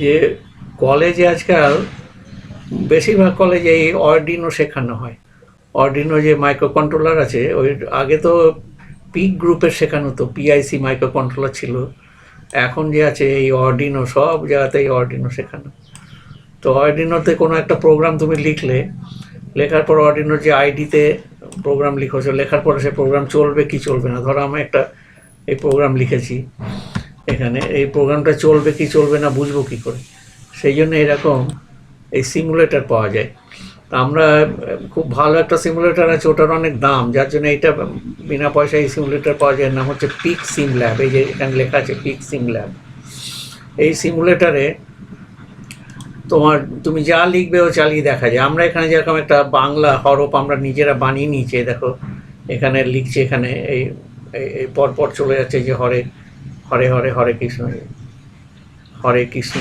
যে কলেজে আজকাল বেশিরভাগ কলেজে এই অর্ডিনো শেখানো হয়। অর্ডিনো যে মাইক্রো কন্ট্রোলার আছে, ওই আগে তো পিক গ্রুপের শেখানো তো পিআইসি মাইক্রো কন্ট্রোলার ছিল। এখন যে আছে এই অর্ডিনো সব জায়গাতেই অর্ডিনো শেখানো। তো অর্ডিনোতে কোনো একটা প্রোগ্রাম তুমি লিখলে, লেখার পর অর্ডিনোর যে আইডিতে প্রোগ্রাম লিখেছো, লেখার পরে সে প্রোগ্রাম চলবে কি চলবে না? ধরো আমি একটা এই প্রোগ্রাম লিখেছি। এখানে এই প্রোগ্রামটা চলবে, কি চলবে না বুঝব কি করে। সেই জন্য এরকম এই সিমুলেটর পাওয়া যায়। তা আমরা খুব ভালো একটা সিমুলেটর আছে, ওটার অনেক দাম, যার জন্য এটা বিনা পয়সায় এই সিমুলেটর পাওয়া যায় নাম হচ্ছে পিক সিম ল্যাব এই যে এখানে লেখা আছে পিক সিম ল্যাব এই সিমুলেটরে তোমার, তুমি যা লিখবে ও চালিয়ে দেখা যায়। আমরা এখানে যেরকম একটা বাংলা হরফ আমরা নিজেরা বানিয়ে নিয়েছি দেখো, এখানে লিখছে, এখানে এই পরপর চলে যাচ্ছে যে হরে হরে হরে হরে কৃষ্ণ হরে কৃষ্ণ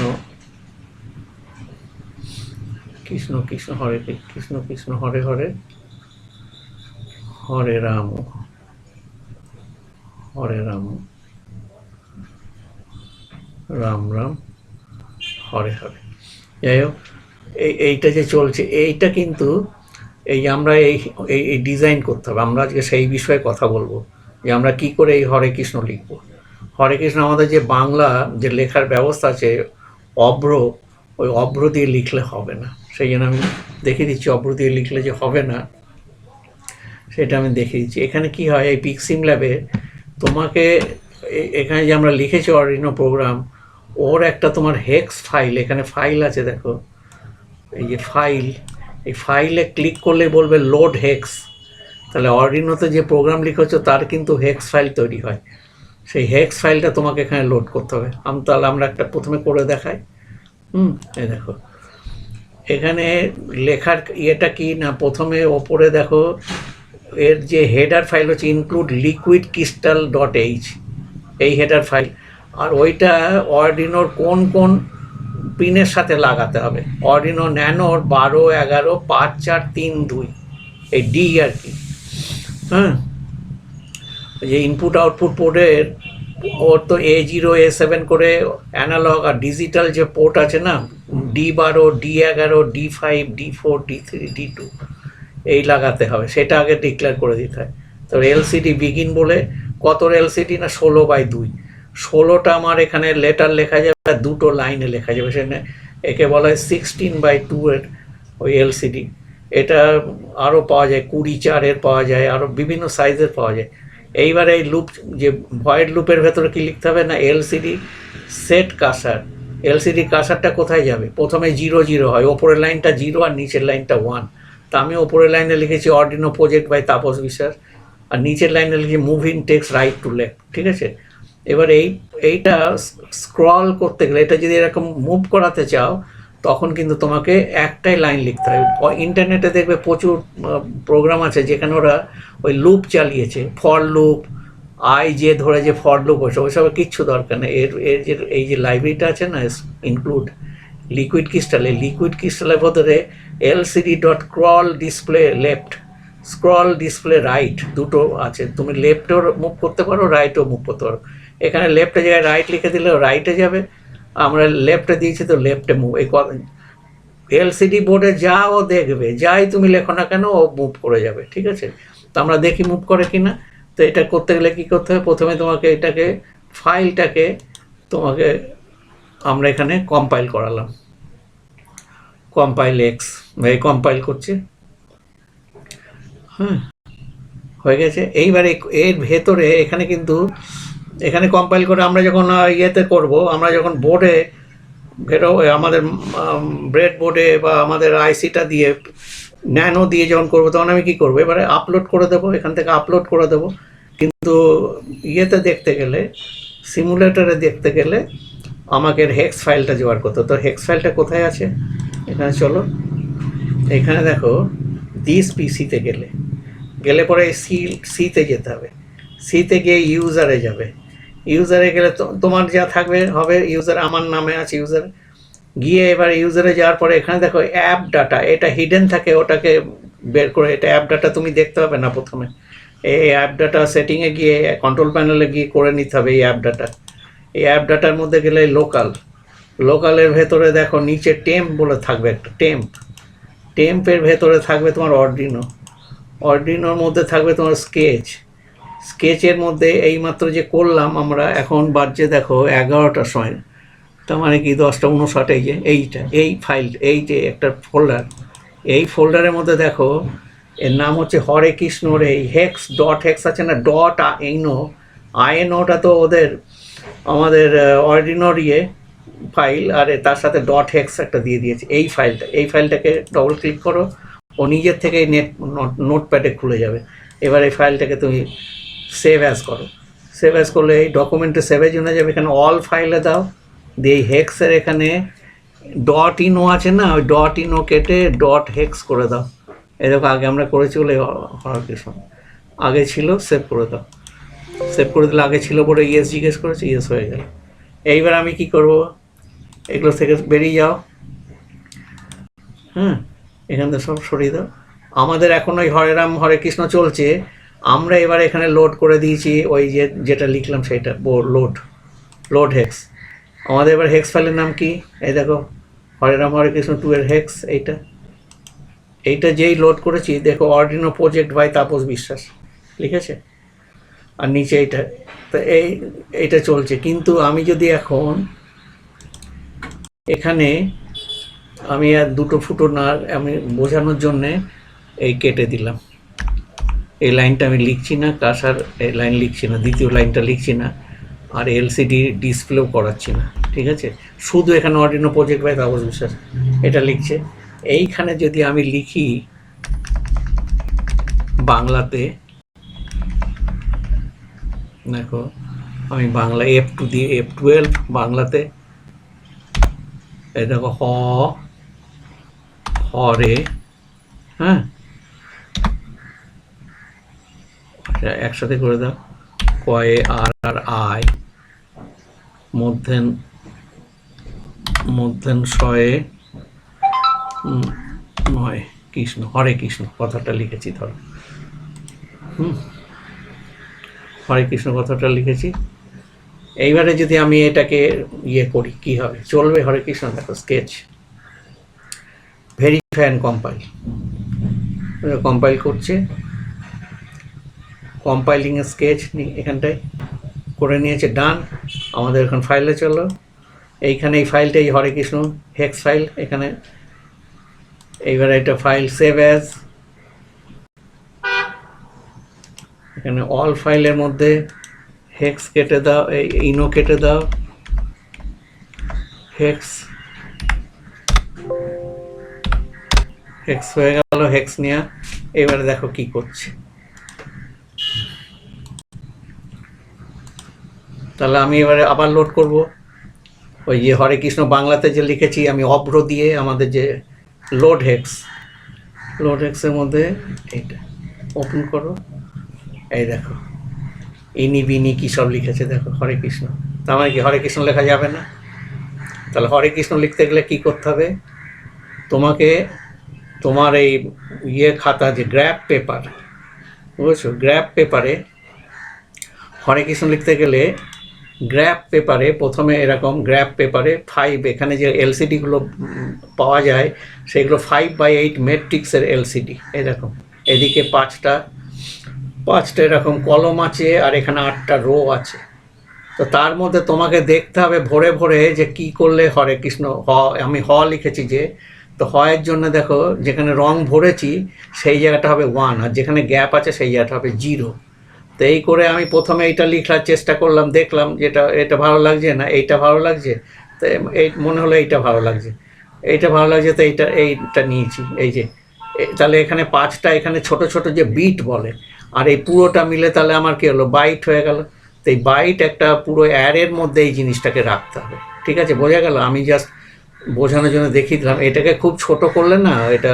কৃষ্ণ কৃষ্ণ হরে কৃষ্ণ কৃষ্ণ হরে হরে হরে রাম হরে রাম রাম রাম, হরে হরে। যাই হোক, এই এইটা যে চলছে, এইটা কিন্তু এই আমরা এই, এই- ডিজাইন করতে হবে। আমরা আজকে সেই বিষয়ে কথা বলব যে আমরা কি করে এই হরে কৃষ্ণ লিখব। হরে কৃষ্ণ আমাদের যে বাংলা যে লেখার ব্যবস্থা আছে অভ্র ওই অভ্র দিয়ে লিখলে হবে না। সেই জন্য আমি দেখিয়ে দিচ্ছি অভ্র দিয়ে লিখলে যে হবে না, সেটা আমি দেখিয়ে দিচ্ছি। এখানে কি হয়, এই পিক্সিম ল্যাবে তোমাকে এখানে যে আমরা লিখেছি অরিনো প্রোগ্রাম, ওর একটা তোমার হেক্স ফাইল, এখানে ফাইল আছে দেখো, এই যে ফাইল, এই ফাইলে ক্লিক করলে বলবে লোড হেক্স। তাহলে অরিনোতে যে প্রোগ্রাম লিখেছো, তার কিন্তু হেক্স ফাইল তৈরি হয়। সেই হেক্স ফাইলটা তোমাকে এখানে লোড করতে হবে। আমি, তাহলে আমরা একটা প্রথমে করে দেখাই। হুম, এই দেখো। এখানে লেখার ইয়েটা কি না? প্রথমে ওপরে দেখো, এর যে হেডার ফাইল হচ্ছে include liquid crystal dot H এই হেডার ফাইল আর ওইটা অর্ডিনোর কোন কোন পিনের সাথে লাগাতে হবে? অর্ডিনো ন্যানোর বারো, এগারো, পাঁচ, চার, তিন, দুই, এই ডি আর কি। হ্যাঁ যে ইনপুট আউটপুট পোর্টের ওর তো এ জিরো এ সেভেন করে অ্যানালগ আর ডিজিটাল যে পোর্ট আছে না ডি বারো ডি এগারো D five D four D three D two এই লাগাতে হবে। সেটা আগে ডিক্লেয়ার করে দিতে হয়। তো এলসিডি বিগিন বলে কত এলসিডি না ষোলো বাই দুই? ষোলোটা আমার এখানে লেটার লেখা যাবে আর দুটো লাইনে লেখা যাবে। সেখানে একে বলা হয় সিক্সটিন বাই টু এর ওই এলসিডি এটা আরও পাওয়া যায়, কুড়ি চারের পাওয়া যায়, আরও বিভিন্ন সাইজের পাওয়া যায়। এইবার এই লুপ যে ভয়েড লুপের ভেতরে কি লিখতে হবে? না এলসিডি সেট কাসার এলসিডি কাসারটা কোথায় যাবে? প্রথমে জিরো জিরো হয়, ওপরের লাইনটা জিরো আর নিচের লাইনটা ওয়ান তা আমি ওপরের লাইনে লিখেছি অর্ডিনো প্রজেক্ট বাই তাপস বিশ্বাস আর নিচের লাইনে লিখেছি moving text right to left ঠিক আছে? এবার এই, এইটা স্ক্রল করতে গেলে, এটা যদি এরকম মুভ করাতে চাও তখন কিন্তু তোমাকে একটাই লাইন লিখতে হবে। ইন্টারনেটে দেখবে প্রচুর প্রোগ্রাম আছে যেখানে ওরা ওই লুপ চালিয়েছে। ফর লুপ আই যে ধরে যে ফর লুপ ওইসব ওইসবের কিচ্ছু দরকার নেই। এর এর যে, এই যে লাইব্রেরিটা আছে না ইনক্লুড লিকুইড ক্রিস্টাল এই লিকুইড ক্রিস্টালের ভেতরে LCD dot scroll display left scroll display right দুটো আছে। তুমি লেফটেও মুভ করতে পারো রাইটও মুভ করতে পারো। এখানে লেফটে জায়গায় রাইট লিখে দিলেও রাইটে যাবে। আমরা লেফটে দিয়েছি তো লেফটে মুভ এই এলসিডি বোর্ডে যা ও দেখবে, যাই তুমি লেখো না কেন, ও মুভ করে যাবে, ঠিক আছে? তো আমরা দেখি মুভ করে কি না? তো এটা করতে গেলে কি করতে হবে? প্রথমে তোমাকে এটাকে ফাইলটাকে তোমাকে আমরা এখানে কম্পাইল করালাম। কম্পাইল এক্স এই কম্পাইল করছে। হ্যাঁ হয়ে গেছে। এইবারে এর ভেতরে এখানে কিন্তু এখানে কম্পাইল করে আমরা যখন ইয়েতে করব, আমরা যখন বোর্ডে ভেরো আমাদের ব্রেড বোর্ডে বা আমাদের আইসিটা দিয়ে ন্যানো দিয়ে যখন করব, তখন আমি কী করব? এবারে আপলোড করে দেবো, এখান থেকে আপলোড করে দেবো। কিন্তু ইয়েতে দেখতে গেলে সিমুলেটরে দেখতে গেলে আমাকে হেক্স ফাইলটা জোগাড় করতে। তো হেক্স ফাইলটা কোথায় আছে? এখানে চলো। এখানে দেখো দিস পিসিতে গেলে। গেলে পরে সি সিতে যেতে হবে। সিতে গিয়ে ইউজারে যাবে। ইউজারে গেলে তোমার যা থাকবে হবে ইউজার আমার নামে আছে ইউজার গিয়ে এবার ইউজারে যাওয়ার পরে এখানে দেখো অ্যাপ ডাটা এটা হিডেন থাকে, ওটাকে বের করে, এটা অ্যাপ ডাটা তুমি দেখতে হবে না প্রথমে। এই অ্যাপ ডাটা সেটিংয়ে গিয়ে কন্ট্রোল প্যানেলে গিয়ে করে নিতে হবে এই অ্যাপ ডাটা এই অ্যাপ ডাটার মধ্যে গেলে লোকাল লোকালের ভেতরে দেখো নিচে টেম্প বলে থাকবে একটা টেম্প টেম্পের ভেতরে থাকবে তোমার অর্ডিনো অর্ডিনোর মধ্যে থাকবে তোমার স্কেচ স্কেচের মধ্যে এইমাত্র যে করলাম আমরা, এখন বাজছে দেখো এগারোটার সময়। তার মানে কি দশটা উনষাট, এই যে এইটা, এই ফাইল এই যে একটা ফোল্ডার এই ফোল্ডারের মধ্যে দেখো, এর নাম হচ্ছে হরে কৃষ্ণর এই হেক্স ডট হেক্স আছে না ডট এইনো আইএনওটা তো ওদের, আমাদের অর্ডিনোর ইয়ে ফাইল আর তার সাথে ডট হেক্স একটা দিয়ে দিয়েছে। এই ফাইলটা এই ফাইলটাকে ডবল ক্লিক করো, ও নিজের থেকে নেট নোট প্যাডে খুলে যাবে। এবার এই ফাইলটাকে তুমি সেভ অ্যাজ করো। সেভ অ্যাজ করলে এই ডকুমেন্টে সেভের জন্য যাবে এখানে অল ফাইলে দাও, দিয়ে এই হেক্সের এখানে ডট ইনো আছে না, ওই ডট ইনো কেটে ডট হেক্স করে দাও। দেখো আগে আমরা করেছি বলে হরকৃষ্ণ আগে ছিল সেভ করে দাও। সেভ করে দিলে আগে ছিল বলে ইয়েস জিজ্ঞেস করেছি ইয়েস হয়ে গেল। এইবার আমি কি করব? এগুলো থেকে বেরিয়ে যাও। হ্যাঁ এখান থেকে সব সরিয়ে দাও। আমাদের এখন ওই হরে রাম, হরে কৃষ্ণ চলছে। আমরা এবার এখানে লোড করে দিয়েছি, ওই যে যেটা লিখলাম সেটা লোড লোড হেক্স আমাদের এবার হেক্স ফাইলের নাম কি? এই দেখো, হরে রাম, হরে কৃষ্ণ টু এর হেক্স এইটা। এইটা যেই লোড করেছি, দেখো অর্ডিনো প্রজেক্ট বাই তাপস বিশ্বাস লিখেছে? আর নিচে এইটা, তো এই, এইটা চলছে। কিন্তু আমি যদি এখন এখানে আমি আর দুটো ফুটো না আমি বোঝানোর জন্যে এই কেটে দিলাম। এই লাইনটা আমি লিখছি না, কাসার এই লাইন লিখছি না, দ্বিতীয় লাইনটা লিখছি না, আর এলসিডি ডিসপ্লেও করাচ্ছি না, ঠিক আছে? শুধু এখানে অর্ডিনো প্রজেক্ট বাই তাপস বিশ্বাস, এটা লিখছে। এইখানে যদি আমি লিখি বাংলাতে, দেখো, আমি বাংলা এফ টু দিয়ে এফ টুয়েলভ বাংলাতে, এই দেখো, হ, হরে হ্যাঁ? একসাথে করে দাও। কয়ে, আর আর, আয়। মধ্যেন মধ্যেন শয়ে নয়, কৃষ্ণ, হরে কৃষ্ণ, কথাটা লিখেছি, ধরো। হুম। হরে কৃষ্ণ, কথাটা লিখেছি। এইবারে যদি আমি এটাকে ইয়ে করি, কি হবে? চলবে হরে কৃষ্ণ, দেখো sketch verify and compile compile করছে। কম্পাইলিং স্কেচ এখানটায় করে নিয়েছে ডান আমাদের এখন ফাইলে চলো। এইখানে এই ফাইলটা এই হরে কৃষ্ণ হেক্স ফাইল এখানে। এইবার এটা ফাইল সেভ অ্যাজ এখানে অল ফাইলের মধ্যে হেক্স কেটে দাও, এই ইনো কেটে দাও। হেক্স হেক্স হয়ে গেল হেক্স নিয়ে। এবারে দেখো কি করছে। তাহলে আমি এবারে আবার লোড করব। ওই যে হরে কৃষ্ণ বাংলাতে যে লিখেছি আমি অভ্র দিয়ে আমাদের যে লোড হেক্স লোড হেক্সের মধ্যে এইটা ওপেন করো। এই দেখো, ইনি বিনি কী সব লিখেছে দেখো হরে কৃষ্ণ। তার মানে কি হরে কৃষ্ণ লেখা যাবে না? তাহলে হরে কৃষ্ণ লিখতে গেলে কি করতে হবে? তোমাকে তোমার এই ইয়ে খাতা যে গ্র্যাপ পেপার বুঝেছ? গ্র্যাপ পেপারে হরে কৃষ্ণ লিখতে গেলে গ্র্যাপ পেপারে প্রথমে এরকম গ্র্যাপ পেপারে ফাইভ এখানে যে এলসিডিগুলো পাওয়া যায়, সেগুলো ফাইভ বাই এইট মেট্রিক্সের এলসিডি এরকম। এদিকে পাঁচটা পাঁচটা এরকম কলম আছে, আর এখানে আটটা রো আছে। তো তার মধ্যে তোমাকে দেখতে হবে ভরে ভরে যে কি করলে হরে কৃষ্ণ, হ, আমি হ লিখেছি যে, তো হয়ের জন্য দেখো, যেখানে রং ভরেছি, সেই জায়গাটা হবে ওয়ান আর যেখানে গ্যাপ আছে, সেই জায়গাটা হবে জিরো তো এই করে আমি প্রথমে এইটা লিখার চেষ্টা করলাম, দেখলাম যেটা, এটা ভালো লাগছে না, এইটা ভালো লাগছে? তো এই মনে হলো এইটা ভালো লাগছে। এইটা ভালো লাগছে তো এইটা এইটা নিয়েছি, এই যে তাহলে এখানে পাঁচটা, এখানে ছোট ছোট যে বিট বলে, আর এই পুরোটা মিলে তাহলে আমার কি হলো, বাইট হয়ে গেল। তো এই বাইট একটা পুরো অ্যারের মধ্যে এই জিনিসটাকে রাখতে হবে, ঠিক আছে? বোঝা গেল? আমি জাস্ট বোঝানোর জন্য দেখিয়ে দিলাম। এটাকে খুব ছোট করলে না, এটা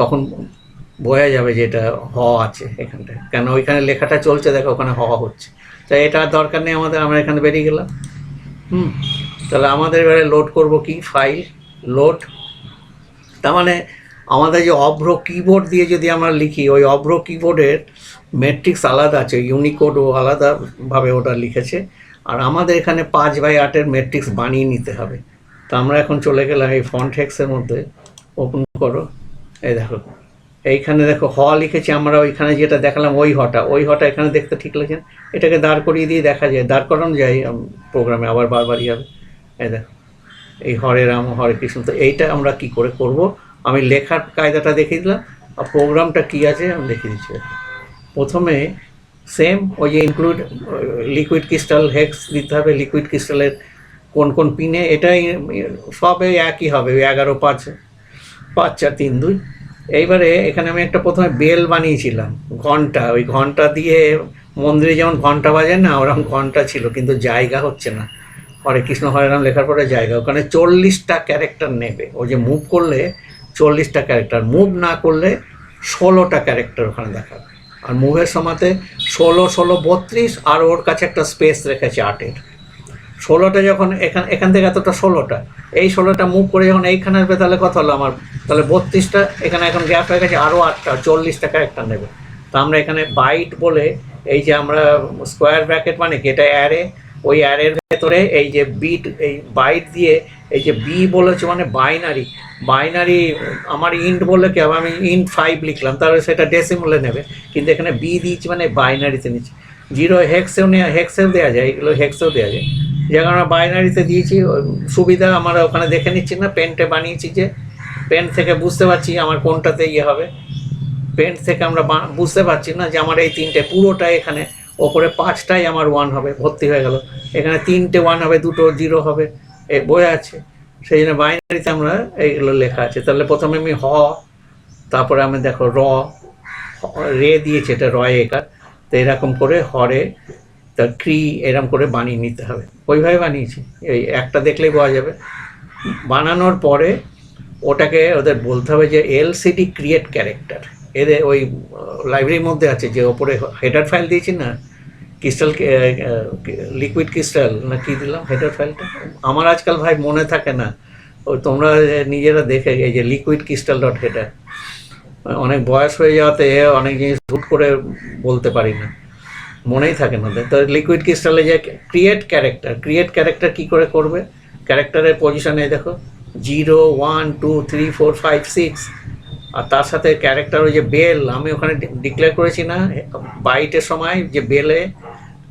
তখন বোঝা যাবে যে এটা হ আছে এখানটায়। কেন ওইখানে লেখাটা চলছে দেখো ওখানে হ হচ্ছে। তাই এটা দরকার নেই আমাদের আমরা এখানে বেরিয়ে গেলাম। হুম। তাহলে আমাদের এবারে লোড করব কি? ফাইল লোড তার মানে আমাদের যে অভ্র কিবোর্ড দিয়ে যদি আমরা লিখি ওই অভ্র কিবোর্ডের ম্যাট্রিক্স আলাদা আছে ইউনিকোডও আলাদাভাবে ওটা লিখেছে। আর আমাদের এখানে পাঁচ বাই আটের ম্যাট্রিক্স বানিয়ে নিতে হবে। তো আমরা এখন চলে গেলাম এই ফন্ট হেক্সের মধ্যে। ওপেন করো। এই দেখো। এইখানে দেখো হ লিখেছি, আমরা ওইখানে যেটা দেখালাম ওই হটা। ওই হটা এখানে দেখতে ঠিক লাগছে এটাকে দাঁড় করিয়ে দিয়ে দেখা যায়, দাঁড় করানো যায় প্রোগ্রামে আবার বারবারই হবে। এই দেখো, এই হরে রাম, হরে কৃষ্ণ। তো এইটা আমরা কি করে করব? আমি লেখার কায়দাটা দেখিয়ে দিলাম, আর প্রোগ্রামটা কি আছে আমি দেখিয়ে দিচ্ছি। প্রথমে সেম ওই যে ইনক্লুড লিকুইড ক্রিস্টাল হেক্স দিতে হবে। লিকুইড ক্রিস্টালের কোন কোন পিনে এটাই, সবে একই হবে এগারো পাঁচ পাঁচ, চার, তিন, দুই। এইবারে এখানে আমি একটা প্রথমে বেল বানিয়েছিলাম, ঘণ্টা। ওই ঘণ্টা দিয়ে মন্দিরে যেমন ঘণ্টা বাজে না, ওরকম ঘণ্টা ছিল, কিন্তু জায়গা হচ্ছে না। হরে কৃষ্ণ, হরে রাম লেখার পরে জায়গা। ওখানে চল্লিশটা ক্যারেক্টার নেবে। ও যে মুভ করলে চল্লিশটা ক্যারেক্টার, মুভ না করলে ষোলোটা ক্যারেক্টার ওখানে দেখাবে। আর মুভের সময়তে ষোলো ষোলো, বত্রিশ, আর ওর কাছে একটা স্পেস রেখেছে আটের। ষোলোটা যখন এখান এখান থেকে এতটা ষোলোটা। এই ষোলোটা মুভ করে যখন এইখানে আসবে, তাহলে কত হলো আমার। তাহলে বত্রিশটা, এখানে এখন গ্যাপ হয়ে গেছে আরও আটটা চল্লিশটা ক্যারেক্টার নেবে। তো আমরা এখানে বাইট বলে এই যে আমরা স্কোয়ার ব্র্যাকেট মানে কি? এটা অ্যারে ওই অ্যারের ভেতরে এই যে বিট এই বাইট দিয়ে এই যে বি বলেছে মানে বাইনারি বাইনারি আমার ইন্ট বললে কি হবে? আমি ইন্ট ফাইভ লিখলাম, তাহলে সেটা ডেসিমলে নেবে। কিন্তু এখানে বি দিয়েছি মানে বাইনারিতে নিচ্ছি। জিরো হেক্সেও নেওয়া হেক্সেও দেওয়া যায়, এগুলো হেক্সেও দেওয়া যায়। যেমন আমরা বাইনারিতে দিয়েছি সুবিধা, আমরা ওখানে দেখে নিচ্ছি না, পেনটে বানিয়েছি যে, পেন থেকে বুঝতে পারছি আমার কোনটাতে ইয়ে হবে। পেন থেকে আমরা বুঝতে পারছি না যে আমার এই তিনটে, পুরোটাই এখানে, ওপরে পাঁচটাই আমার ওয়ান হবে, ভর্তি হয়ে গেল। এখানে তিনটে ওয়ান হবে, দুটো জিরো হবে, এ বই আছে। সেই জন্য বাইনারিতে আমরা এইগুলো লেখা আছে। তাহলে প্রথমে আমি হ, তারপরে আমি দেখো র, রে দিয়েছে এটা রয়ে একার। তো এরকম করে হরে তা ক্রি এরম করে বানিয়ে নিতে হবে। ওইভাবে বানিয়েছি। এই একটা দেখলেই পাওয়া যাবে। বানানোর পরে ওটাকে ওদের বলতে হবে যে এলসিডি ক্রিয়েট ক্যারেক্টার এদের ওই লাইব্রেরির মধ্যে আছে যে ওপরে হেডার ফাইল দিয়েছি না ক্রিস্টাল লিকুইড ক্রিস্টাল না কি দিলাম হেডার ফাইলটা আমার আজকাল ভাই মনে থাকে না। ওই তোমরা নিজেরা দেখে এই যে লিকুইড ক্রিস্টাল ডট হেডার অনেক বয়স হয়ে যাওয়াতে অনেক জিনিস হুট করে বলতে পারি না। মনেই থাকে না। তো লিকুইড ক্রিস্টালে যে ক্রিয়েট ক্যারেক্টার ক্রিয়েট ক্যারেক্টার কি করে করবে? ক্যারেক্টারের পজিশনে দেখো zero one two three four five six আর তার সাথে ক্যারেক্টার ওই যে বেল আমি ওখানে ডিক্লেয়ার করেছি না বাইটের সময় যে বেলে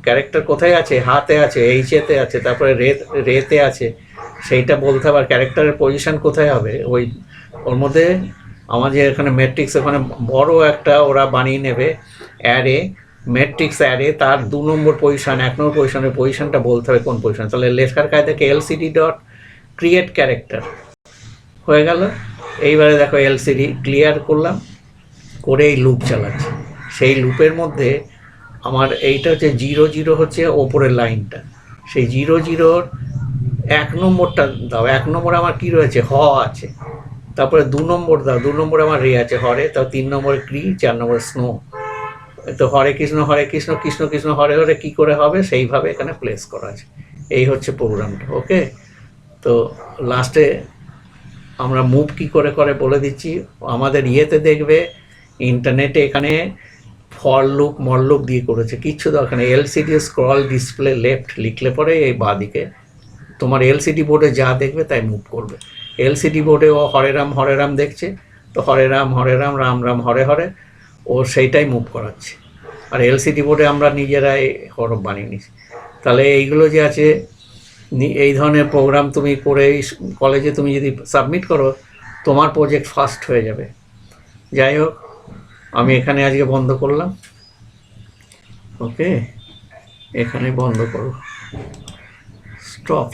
ক্যারেক্টার কোথায় আছে? হাতে আছে এইচেতে আছে, তারপরে রে রেতে আছে। সেইটা বলতে হবে, আর ক্যারেক্টারের পজিশন কোথায় হবে? ওই ওর মধ্যে আমাদের এখানে ম্যাট্রিক্স ওখানে বড় একটা ওরা বানিয়ে নেবে অ্যারে ম্যাট্রিক্স অ্যারে তার দু নম্বর পজিশন এক নম্বর পজিশনের পজিশনটা বলতে হবে কোন পজিশন তাহলে লেখার কায়দাকে এলসিডি ডট ক্রিয়েট ক্যারেক্টার হয়ে গেল। এইবারে দেখো এলসিডি ক্লিয়ার করলাম। করে এই লুপ চালাচ্ছি। সেই লুপের মধ্যে আমার এইটা হচ্ছে জিরো জিরো হচ্ছে ওপরের লাইনটা। সেই জিরো জিরোর এক নম্বরটা দাও। এক নম্বর আমার কি রয়েছে? হ আছে। তারপরে দু নম্বর দাও। দু নম্বরে আমার রে আছে হরে তাও তিন নম্বরে ক্রি, চার নম্বরে স্নো তো হরে কৃষ্ণ হরে কৃষ্ণ কৃষ্ণ কৃষ্ণ, হরে হরে কি করে হবে? সেইভাবে এখানে প্লেস করা আছে। এই হচ্ছে প্রোগ্রামটা ওকে তো লাস্টে আমরা মুভ কি করে করে বলে দিচ্ছি। আমাদের ইয়েতে দেখবে ইন্টারনেটে এখানে ফর লুক লুক দিয়ে করেছে। কিচ্ছু দরকার নেই। এলসিডি স্ক্রল ডিসপ্লে লেফট লিখলে পরে এই বাঁদিকে তোমার এলসিডি বোর্ডে যা দেখবে তাই মুভ করবে। এলসিডি বোর্ডে ও হরে রাম হরে রাম দেখছে। তো হরে রাম হরে রাম রাম রাম, হরে হরে। ও সেইটাই মুভ করাচ্ছে। আর এলসিডি বোর্ডে আমরা নিজেরাই হরফ বানিয়ে নিছি তাহলে এইগুলো যে আছে এই ধরনের প্রোগ্রাম তুমি করে কলেজে তুমি যদি সাবমিট করো, তোমার প্রজেক্ট ফাস্ট হয়ে যাবে। যাই হোক, আমি এখানে আজকে বন্ধ করলাম। ওকে এখানে বন্ধ করো। স্টপ